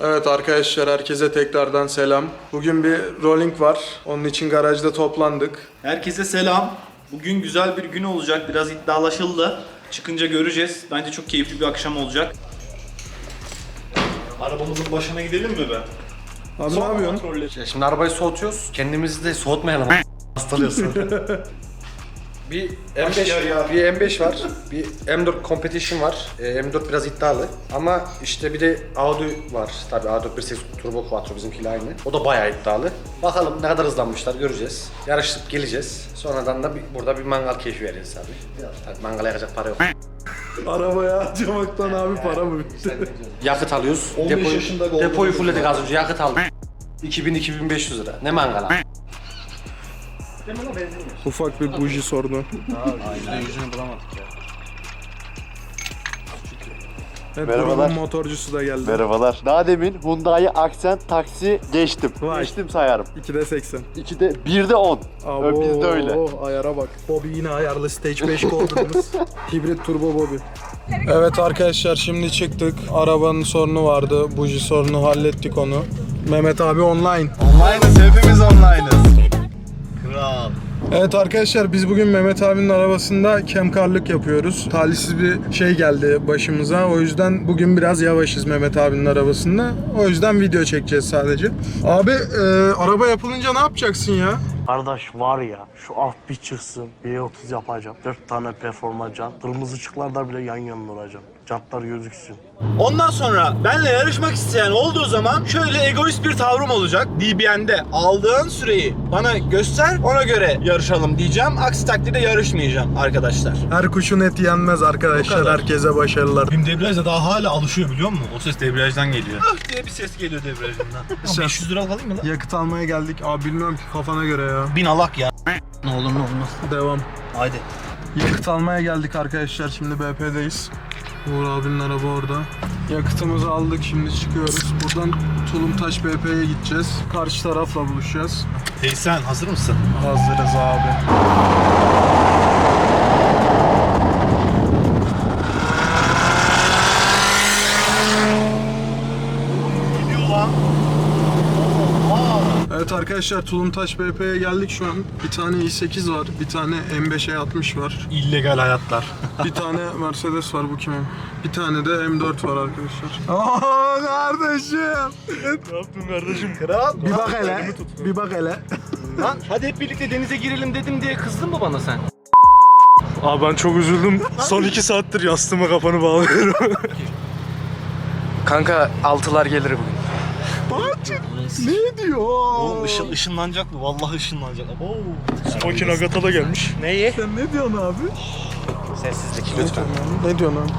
Evet arkadaşlar herkese tekrardan selam. Bugün bir rolling var. Onun için garajda toplandık. Herkese selam. Bugün güzel bir gün olacak. Biraz iddialaşıldı. Çıkınca göreceğiz. Bence çok keyifli bir akşam olacak. Arabamızın başına gidelim mi be? Abi ne yapıyorsun? Şimdi arabayı soğutuyoruz. Kendimizi de soğutmayalım. Hastalıyorsun. bir M5 bir M5 var. Bir M4 Competition var. Ee, M4 biraz iddialı. Ama işte bir de Audi var. Tabii Audi 1.8 Turbo Quattro bizimkiyle aynı. O da bayağı iddialı. Bakalım ne kadar hızlanmışlar göreceğiz. Yarışıp geleceğiz. Sonradan da bir, burada bir mangal keyfi vereceğiz abi. Tabii mangala yakacak para yok. Arabaya harcamaktan abi para mı bitti? Yakıt alıyoruz. 15 Depoyu, yaşında Golden depoyu Wheels fullledik var. az önce. Yakıt aldık. 2000-2500 lira. Ne mangala? Ufak bir buji sordu. Evet, Merhabalar. grubun motorcusu da geldi. Merhabalar. Daha demin Hyundai Accent taksi geçtim. Vay. Geçtim sayarım. 2'de 80. 2'de 1'de 10. Abo, Bizde öyle. Ayara bak. Bobby yine ayarlı Stage 5 Golden'ımız. Hibrit turbo Bobby. Evet arkadaşlar şimdi çıktık. Arabanın sorunu vardı. Buji sorunu hallettik onu. Mehmet abi online. Online'ız hepimiz online'ız. Evet arkadaşlar biz bugün Mehmet abinin arabasında kemkarlık yapıyoruz. Talihsiz bir şey geldi başımıza. O yüzden bugün biraz yavaşız Mehmet abinin arabasında. O yüzden video çekeceğiz sadece. Abi e, araba yapılınca ne yapacaksın ya? Kardeş var ya şu alt bir çıksın B30 yapacağım. 4 tane performa can. Kırmızı ışıklarda bile yan yana duracağım. Jantlar gözüksün. Ondan sonra benle yarışmak isteyen olduğu zaman şöyle egoist bir tavrım olacak. DBN'de aldığın süreyi bana göster ona göre yarışalım diyeceğim. Aksi takdirde yarışmayacağım arkadaşlar. Her kuşun eti yenmez arkadaşlar. kadar. Herkese başarılar. Benim debriyaj da daha hala alışıyor biliyor musun? O ses debriyajdan geliyor. Ah diye bir ses geliyor debriyajından. 500 lira alayım mı lan? Yakıt almaya geldik. Abi bilmiyorum ki kafana göre ya. Bin alak ya. Ne olur ne olmaz. Devam. Haydi. Yakıt almaya geldik arkadaşlar. Şimdi BP'deyiz. Uğur abinin araba orada. Yakıtımızı aldık. Şimdi çıkıyoruz. Buradan Tulumtaş BP'ye gideceğiz. Karşı tarafla buluşacağız. Teysen hazır mısın? Hazırız abi. Gidiyor lan. Evet arkadaşlar Tulumtaş BP'ye geldik şu an. Bir tane i8 var. Bir tane M5 E60 var. İllegal hayatlar. Bir tane Mercedes var bu kimin? Bir tane de M4 var arkadaşlar. Aa kardeşim. ne yaptın kardeşim? Kral. Bir bak hele. Bir bak hele. Lan hadi hep birlikte denize girelim dedim diye kızdın mı bana sen? Abi ben çok üzüldüm. Son 2 saattir yastığıma kafanı bağlıyorum. Kanka altılar gelir bugün. Ne diyor? Oğlum ışın, ışınlanacak mı? Vallahi ışınlanacak. Oo. Smokin Agata da gelmiş. Neyi? Sen ne diyorsun abi? Sessizlik lütfen. Ne diyorsun abi?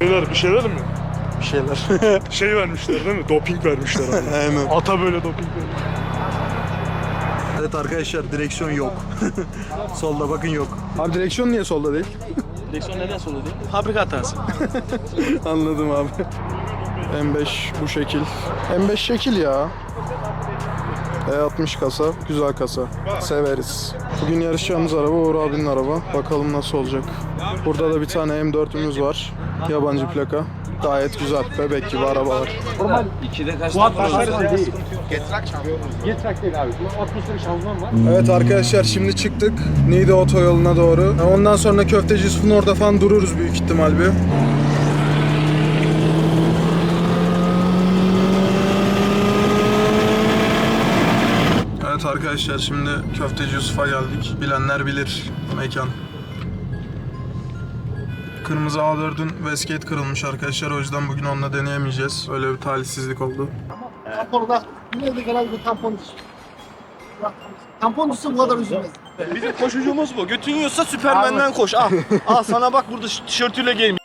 Şeyler bir şeyler mi? Bir şeyler. Şey vermişler değil mi? Doping vermişler abi. Aynen. Ata böyle doping vermiş. Evet arkadaşlar direksiyon yok. solda bakın yok. Abi direksiyon niye solda değil? Direksiyon neden solu değil? Fabrika hatası. Anladım abi. M5 bu şekil. M5 şekil ya. E60 kasa, güzel kasa. Severiz. Bugün yarışacağımız araba Uğur abinin araba. Bakalım nasıl olacak. Burada da bir tane M4'ümüz var. Yabancı plaka. Gayet güzel. Bebek gibi arabalar. Evet arkadaşlar şimdi çıktık Niğde otoyoluna doğru. Ondan sonra Köfteci Yusuf'un orada falan dururuz büyük ihtimal bir. Evet arkadaşlar şimdi Köfteci Yusuf'a geldik. Bilenler bilir mekan. Kırmızı A4'ün Westgate kırılmış arkadaşlar. O yüzden bugün onunla deneyemeyeceğiz. Öyle bir talihsizlik oldu. Tamponda yine de genel bir tampon Tamponcusu bu kadar üzülmez. Bizim koşucumuz bu. Götün yiyorsa Süpermen'den koş. Al. Al sana bak burada tişörtüyle gelmiş.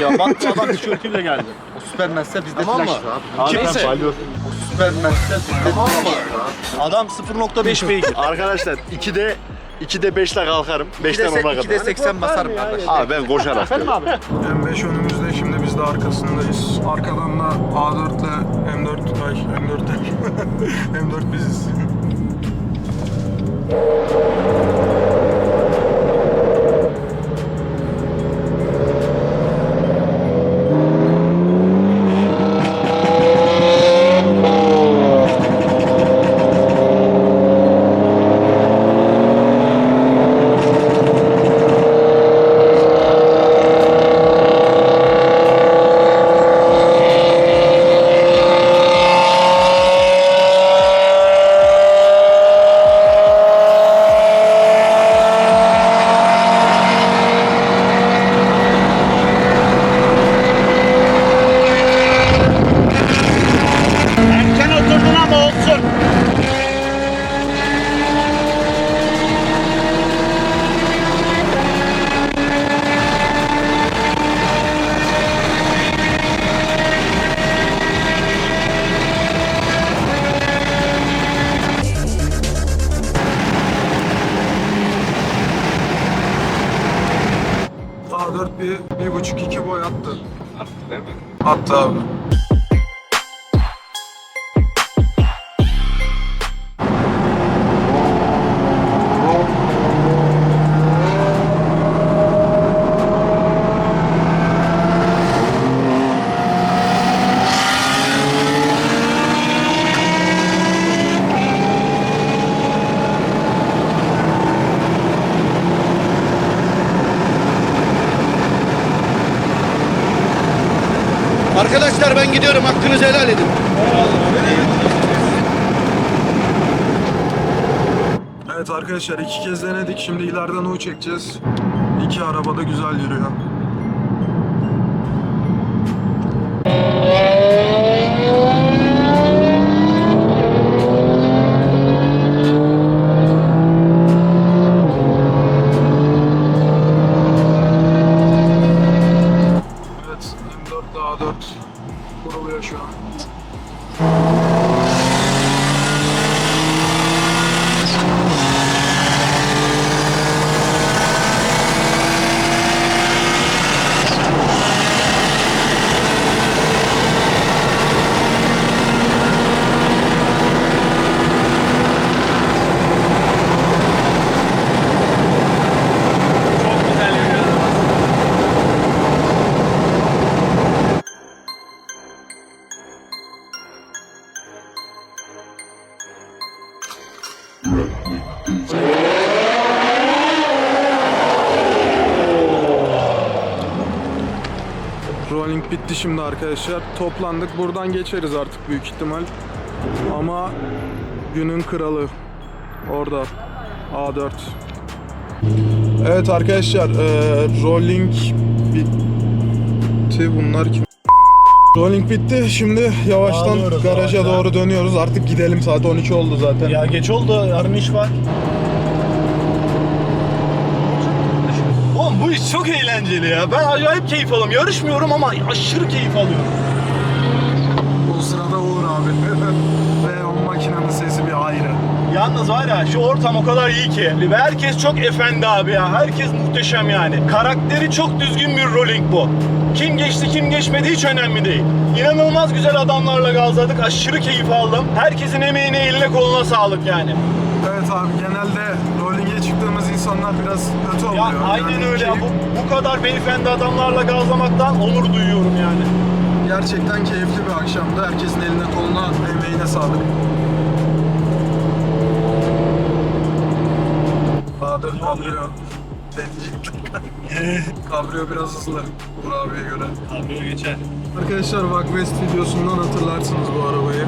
ya bak adam tişörtüyle geldi. Süpermense bizde Tamam mı? Abi Neyse. ben balyoz. Süpermense bizde Tamam mı? Adam 0.5 beygir. Arkadaşlar 2'de 2'de 5'le kalkarım. 5'ten 10'a kadar. 2'de 80 basarım kardeş. Abi ben koşarak. M5 önümüzde şimdi biz de arkasındayız. Arkadan da A4 ile M4 ay M4 değil. M4 biziz. это Arkadaşlar ben gidiyorum. Hakkınızı helal edin. Evet arkadaşlar iki kez denedik. Şimdi ileriden U çekeceğiz. İki araba da güzel yürüyor. 4 kuruluyor şu an. Rolling bitti şimdi arkadaşlar. Toplandık. Buradan geçeriz artık büyük ihtimal. Ama günün kralı orada A4. Evet arkadaşlar, eee, rolling bitti. Bunlar kim? Rolling bitti. Şimdi yavaştan Dağılıyoruz garaja yavaştan. doğru dönüyoruz. Artık gidelim. Saat 12 oldu zaten. Ya geç oldu. Yarın iş var. Oğlum bu iş çok eğlenceli ya. Ben acayip keyif alıyorum. Yarışmıyorum ama aşırı keyif alıyorum. O sırada Uğur abi. Ve o makinenin sesi bir ayrı. Yalnız var ya şu ortam o kadar iyi ki. Herkes çok efendi abi ya. Herkes muhteşem yani. Karakteri çok düzgün bir rolling bu. Kim geçti kim geçmedi hiç önemli değil. İnanılmaz güzel adamlarla gazladık. Aşırı keyif aldım. Herkesin emeğine eline koluna sağlık yani. Evet abi genelde rolling'e çıktığımız insanlar biraz kötü Ya oluyor. aynen Yani öyle. ya. keyif- Bu, bu kadar beyefendi adamlarla gazlamaktan onur duyuyorum yani. Gerçekten keyifli bir akşamdı. Herkesin eline koluna, emeğine sağlık. Bahadır kabriyo. kabriyo biraz hızlı. Uğur abiye göre. Abi geçer. Arkadaşlar Vagwest videosundan hatırlarsınız bu arabayı.